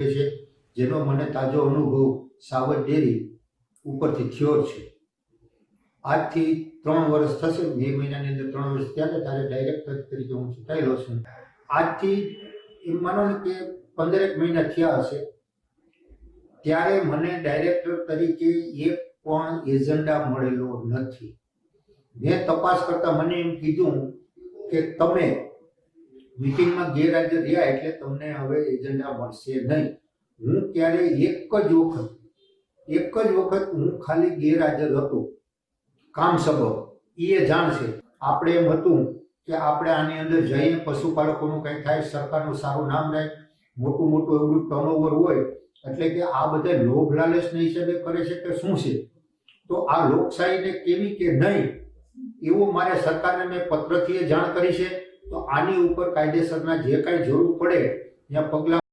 છે, જેનો મને તાજો અનુભવ સાવર ડેરી ઉપરથી થયો છે. આજથી ત્રણ વર્ષ થશે, બે મહિનાની અંદર ત્રણ વર્ષ ને ત્યારે ડાયરેક્ટર તરીકે હું ચૂંટાયેલો છું. આજથી એમ માનો કે પંદરેક મહિના થયા હશે, ત્યારે મને ડાયરેક્ટર તરીકે એક પણ એજન્ડા મળેલો નથી. મેં તપાસ કરતા મને એમ કીધું કે તમે મીટિંગમાં ગેરહાજર રહ્યા એટલે તમને હવે એજન્ડા મળશે નહીં. હું ત્યારે એક જ વખત, એક જ વખત હું ખાલી ગેરહાજર હતો. કામ સબબ એ જાણશે. આપણે એમ હતું કે આપણે આની અંદર જઈએ, પશુપાલકોનું કંઈ થાય, સરકારનું સારું નામ રહે, મોટું મોટું એવું ટર્નઓવર હોય, એટલે કે આ બધા લોભ લાલચના હિસાબે કરે છે કે શું છે? તો આ લોકશાહીને કેવી કે નહીં, એવું મારે સરકારને મેં પત્રથી જાણ કરી છે. આની ઉપર કાયદેસરના જે કાંઈ જરૂર પડે ત્યાં પગલાં